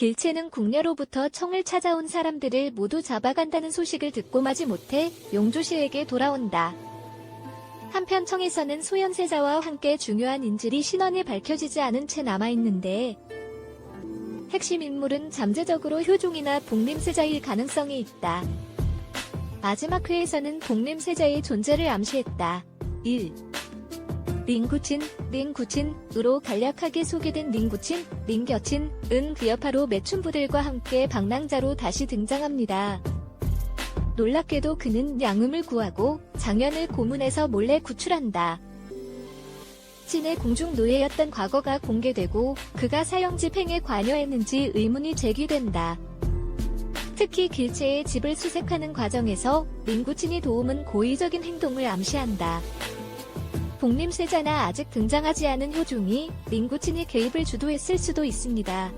길채는 궁녀로부터 청을 찾아온 사람들을 모두 잡아간다는 소식을 듣고 마지 못해 용조씨에게 돌아온다. 한편 청에서는 소현세자와 함께 중요한 인질이 신원이 밝혀지지 않은 채 남아있는데 핵심 인물은 잠재적으로 효종이나 복림세자일 가능성이 있다. 마지막 회에서는 복림세자의 존재를 암시했다. 1. 링구친, 링구친으로 간략하게 소개된 링구친, 링겨친, 은 그 여파로 매춘부들과 함께 방랑자로 다시 등장합니다. 놀랍게도 그는 양음을 구하고 장현을 고문해서 몰래 구출한다. 친의 공중 노예였던 과거가 공개되고 그가 사형 집행에 관여했는지 의문이 제기된다. 특히 길체의 집을 수색하는 과정에서 링구친이 도움은 고의적인 행동을 암시한다. 복림세자나 아직 등장하지 않은 효종이 링구친이 개입을 주도했을 수도 있습니다.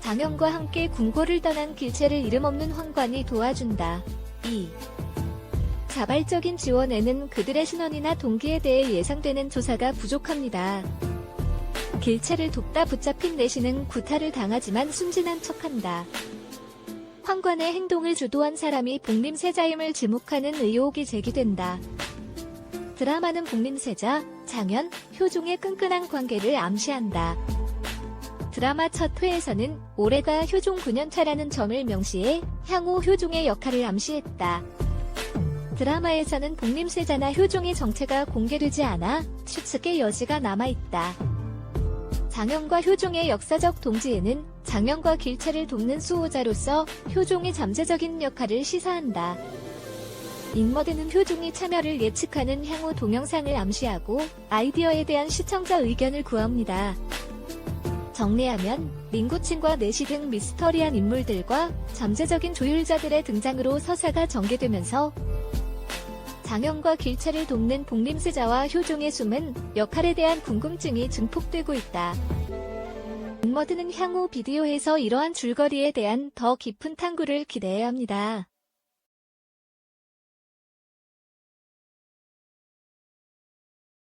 장현과 함께 궁궐을 떠난 길체를 이름 없는 황관이 도와준다. 2. 자발적인 지원에는 그들의 신원이나 동기에 대해 예상되는 조사가 부족합니다. 길체를 돕다 붙잡힌 내시는 구타를 당하지만 순진한 척한다. 황관의 행동을 주도한 사람이 복림세자임을 지목하는 의혹이 제기된다. 드라마는 복림세자, 장현, 효종의 끈끈한 관계를 암시한다. 드라마 첫 회에서는 올해가 효종 9년차라는 점을 명시해 향후 효종의 역할을 암시했다. 드라마에서는 복림세자나 효종의 정체가 공개되지 않아 추측의 여지가 남아있다. 장현과 효종의 역사적 동지에는 장현과 길체를 돕는 수호자로서 효종의 잠재적인 역할을 시사한다. 잉머드는 효종이 참여를 예측하는 향후 동영상을 암시하고 아이디어에 대한 시청자 의견을 구합니다. 정리하면 링구친과 내시 등 미스터리한 인물들과 잠재적인 조율자들의 등장으로 서사가 전개되면서 장현과 길체를 돕는 복림세자와 효종의 숨은 역할에 대한 궁금증이 증폭되고 있다. 잉머드는 향후 비디오에서 이러한 줄거리에 대한 더 깊은 탐구를 기대해야 합니다.